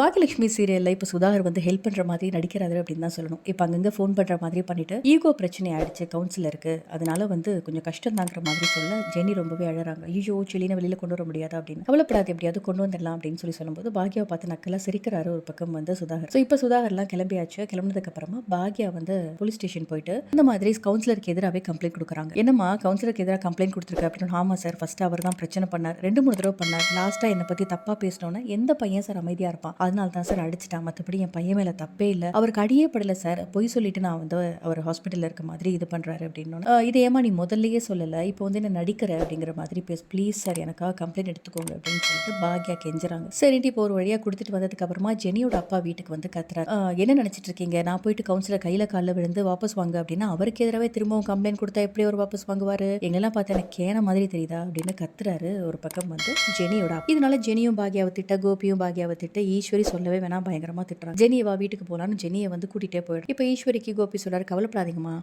பாக்கியலட்சுமி சீரியலில் இப்போ சுதாகர் வந்து ஹெல்ப் பண்ணுற மாதிரி நடிக்கிறாரு அப்படின்னு தான் சொல்லணும். இப்போ அங்கங்கே ஃபோன் பண்ணுற மாதிரி பண்ணிட்டு ஈகோ பிரச்சனை ஆயிடுச்சு கவுன்சிலருக்கு அதனால வந்து கொஞ்சம் கஷ்டம் தாங்கிற மாதிரி சொல்ல ஜெனி ரொம்பவே அழறாங்க. ஐயோ செலினை வெளியில் கொண்டு வர முடியாது அப்படின்னு. கவலைப்படாது எப்படியாவது கொண்டு வந்துடலாம் அப்படின்னு சொல்லி சொல்லும்போது பாக்யாவை பார்த்து நக்கலாக சிரிக்கிறாரு ஒரு பக்கம் வந்து சுதாகர். ஸோ இப்போ சுதாகர்லாம் கிளம்பியாச்சு. கிளம்புனதுக்கு அப்புறமா பாக்யா வந்து போலீஸ் ஸ்டேஷன் போயிட்டு இந்த மாதிரி கவுன்சிலருக்கு எதிராகவே கம்ப்ளைண்ட் கொடுக்குறாங்க. என்னம்மா கவுன்சிலருக்கு எதிராக கம்ப்ளைண்ட் கொடுத்துருக்கு அப்படின்னு ஆமா சார் ஃபர்ஸ்ட் அவர் தான் பிரச்சனை பண்ணார். ரெண்டு மூணு தடவை பண்ணார். லாஸ்ட்டாக என்னை பற்றி தப்பாக பேசினோன்னா எந்த பையன் சார் அமைதியாக இருப்பான்? அதனால தான் சார் அடிச்சிட்டான் மற்றபடி என் பையன் மேலே தப்பே இல்லை. அவருக்கு அடியே படல சார். பொய் சொல்லிட்டு நான் வந்து அவர் ஹாஸ்பிட்டலில் இருக்க மாதிரி இது பண்ணுறாரு அப்படின்னு இது ஏமா நீ முதல்லையே சொல்லலை? இப்போ வந்து என்ன நடிக்கிற? அப்படிங்கிற மாதிரி பேச ப்ளீஸ் சார் எனக்காக கம்ப்ளைண்ட் எடுத்துக்கோங்க. அப்படின்னு சொல்லிட்டு பாக்யா கெஞ்சுறாங்க. சரின்ட்டு இப்போ ஒரு வழியாக கொடுத்துட்டு வந்ததுக்கு அப்புறமா ஜெனியோட அப்பா வீட்டுக்கு வந்து கத்துறாரு. என்ன நினச்சிட்டு இருக்கீங்க? நான் போயிட்டு கவுன்சிலர் கையில் காலில் விழுந்து வாபஸ் வாங்க அப்படின்னா அவருக்கு எதிராகவே திரும்பவும் கம்ப்ளைண்ட் கொடுத்தா எப்படி அவர் வாபஸ் வாங்குவார்? எங்கெல்லாம் பார்த்தா எனக்கு கேன மாதிரி தெரியுதா? அப்படின்னு கத்துறாரு. ஒரு பக்கம் வந்து ஜெனியோட இதனால ஜெனியும் பாக்யாவை திட்ட கோபியும் பாக்யாவை திட்ட ஈஸ்வரி சொல்லவே வேணாம் பயங்கரமா திட்டுறாங்க. ஜெனியவா வீட்டுக்கு போலான்னு ஜெனியை வந்து கூட்டிட்டே போயிடும். இப்போ ஈஸ்வரிக்கு கோபி சொல்றாரு கவலைப்படாதீங்கம்மா.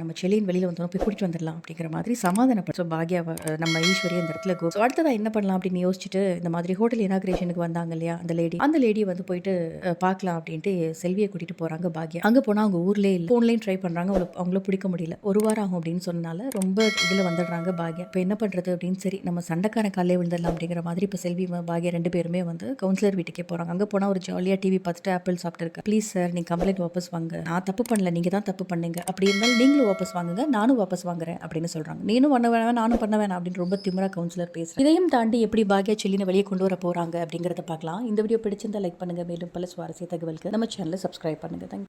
நம்ம செலியின் வெளியில வந்தோம் போய் கூட்டிட்டு வந்துடலாம் அப்படிங்கிற மாதிரி சமாதானப்படுத்த பாக்யாவை நம்ம ஈஸ்வரி அந்த இடத்துல கோ So, அடுத்ததா என்ன பண்ணலாம் அப்படின்னு யோசிச்சுட்டு இந்த மாதிரி ஹோட்டல் இனாகிரேஷனுக்கு வந்தாங்க இல்லையா அந்த லேடி அந்த லேடி வந்து போயிட்டு பார்க்கலாம் அப்படின்ட்டு செல்வியை கூட்டிட்டு போறாங்க பாக்யா. அங்க போனா அவங்க ஊர்லயே இல்லை. போன்லயும் ட்ரை பண்றாங்க அவங்கள அவங்கள பிடிக்க முடியல. ஒரு வாரம் ஆகும் அப்படின்னு சொன்னனால ரொம்ப இதுல வந்துடுறாங்க பாக்யா. இப்போ என்ன பண்றது அப்படின்னு சரி நம்ம சண்டைக்கான காலையே விழுந்துடலாம் அப்படிங்கிற மாதிரி இப்போ செல்வி பாக்யா ரெண்டு பேருமே வந்து கவுன்சிலர் வீட்டுக்கே போறாங்க. அங்க போனால் ஒரு ஜாலியாக டிவி பார்த்துட்டு ஆப்பிள் சாப்பிட்டுருக்கு. ப்ளீஸ் சார் நீங்கள் கம்ப்ளைண்ட் வாபஸ் வாங்க. நான் தப்பு பண்ணல நீங்கள் தான் தப்பு பண்ணுங்க. அப்படி இருந்தாலும் நீங்களும் வாபஸ் வாங்குங்க நானும் வாபஸ் வாங்குறேன் அப்படின்னு சொல்கிறாங்க நீனும் பண்ண வேணாம் நானும் பண்ண வேணாம் அப்படின்னு ரொம்ப திமிரா கவுன்சிலர் பேசுகிறேன் இதையும் தாண்டி எப்படி பாக்யா செல்லினை வெளியே கொண்டு வர போகிறாங்க அப்படிங்கிறத பார்க்கலாம். இந்த வீடியோ பிடிச்சிருந்தா லைக் பண்ணுங்க. மேலும் பல சுவாரஸ்ய தகவலுக்கு நம்ம சேனலை சப்ஸ்கிரைப் பண்ணுங்க. தேங்க்யூ